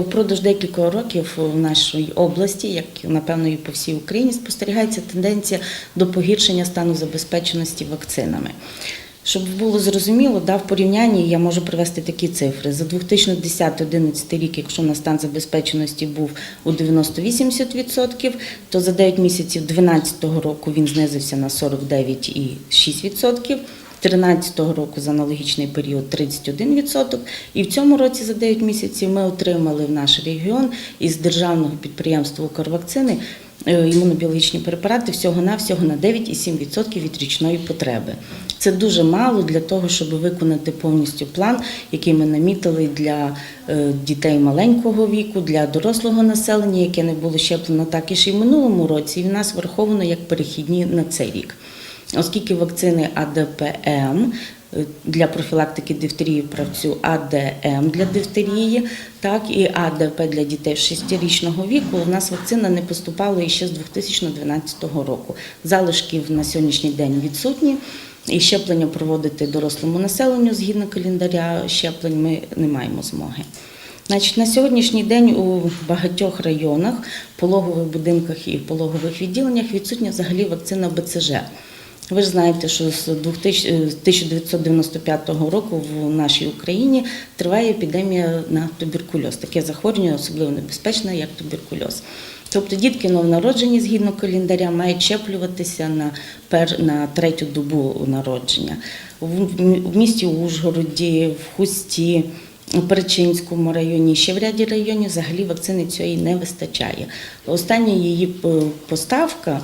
Упродовж декількох років в нашій області, як напевно і по всій Україні, спостерігається тенденція до погіршення стану забезпеченості вакцинами. Щоб було зрозуміло, да, в порівнянні я можу привести такі цифри. За 2010-2011 рік, якщо на стан забезпеченості був у 90-80%, то за 9 місяців 2012 року він знизився на 49,6%. 2013 року за аналогічний період 31%. І в цьому році за 9 місяців ми отримали в наш регіон із державного підприємства «Укрвакцини» е, імунобіологічні препарати всього-навсього на 9,7% від річної потреби. Це дуже мало для того, щоб виконати повністю план, який ми намітили для е, дітей маленького віку, для дорослого населення, яке не було щеплено так і ж і в минулому році, і в нас враховано як перехідні на цей рік. Оскільки вакцини АДПМ е, для профілактики дифтерії правцю АДМ для дифтерії, так і АДП для дітей 6-річного віку. У нас вакцина не поступала іще з 2012 року. Залишків на сьогоднішній день відсутні. І щеплення проводити дорослому населенню згідно календаря щеплень ми не маємо змоги. Значить, на сьогоднішній день у багатьох районах, пологових будинках і пологових відділеннях відсутня взагалі вакцина БЦЖ. Ви ж знаєте, що з 2000 е, 1995 року в нашій Україні триває епідемія на туберкульоз. Таке захворювання особливо небезпечне, як туберкульоз. Тобто дітки новонароджені згідно календаря мають щеплюватися на пер на третю добу народження. В місті Ужгороді, в Хусті. У Перечинському районі, ще в ряді районів взагалі вакцини цієї не вистачає. Остання її е, поставка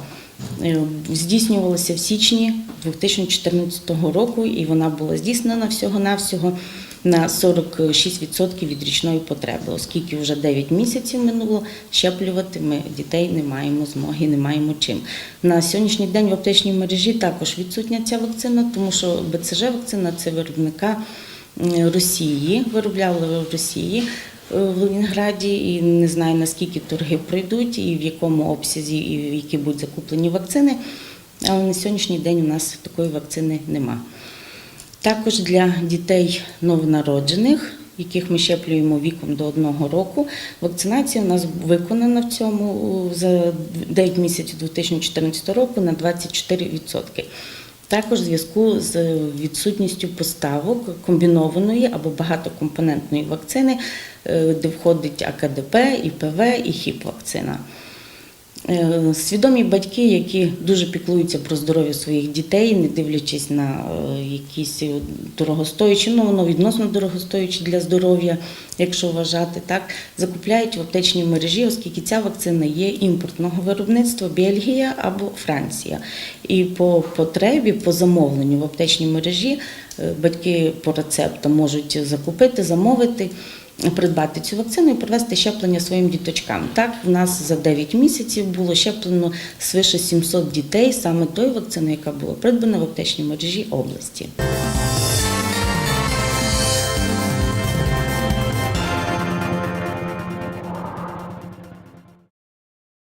здійснювалася в січні 2014 року, і вона була здійснена всього-навсього на 46% від річної потреби, оскільки вже 9 місяців минуло щеплювати ми дітей не маємо змоги, не маємо чим. На сьогоднішній день в аптечній мережі також відсутня ця вакцина, тому що БЦЖ вакцина це виробника Росії, виробляли в Росії. Е, В Ленінграді і не знаю наскільки торги пройдуть, і в якому обсязі, і в які будуть закуплені вакцини. Але на сьогоднішній день у нас такої вакцини нема. Також для дітей новонароджених, яких ми щеплюємо віком до одного року, вакцинація у нас виконана в цьому за 9 місяців 2014 року на 24%. Також в зв'язку з відсутністю поставок комбінованої або багатокомпонентної вакцини, е, де входить АКДП, ІПВ і ХІП-вакцина. Е, Свідомі батьки, які дуже піклуються про здоров'я своїх дітей, не дивлячись на е, якісь дорогостоячі, ну воно відносно дорогостоячі для здоров'я, якщо вважати так, закупляють в аптечній мережі, оскільки ця вакцина є імпортного виробництва Бельгія або Франція. І по потребі, по замовленню в аптечній мережі е, батьки по рецептам можуть закупити, замовити придбати цю вакцину і провести щеплення своїм діточкам. Так, в нас за 9 місяців було щеплено свише 700 дітей саме тої вакцини, яка була придбана в аптечній мережі області.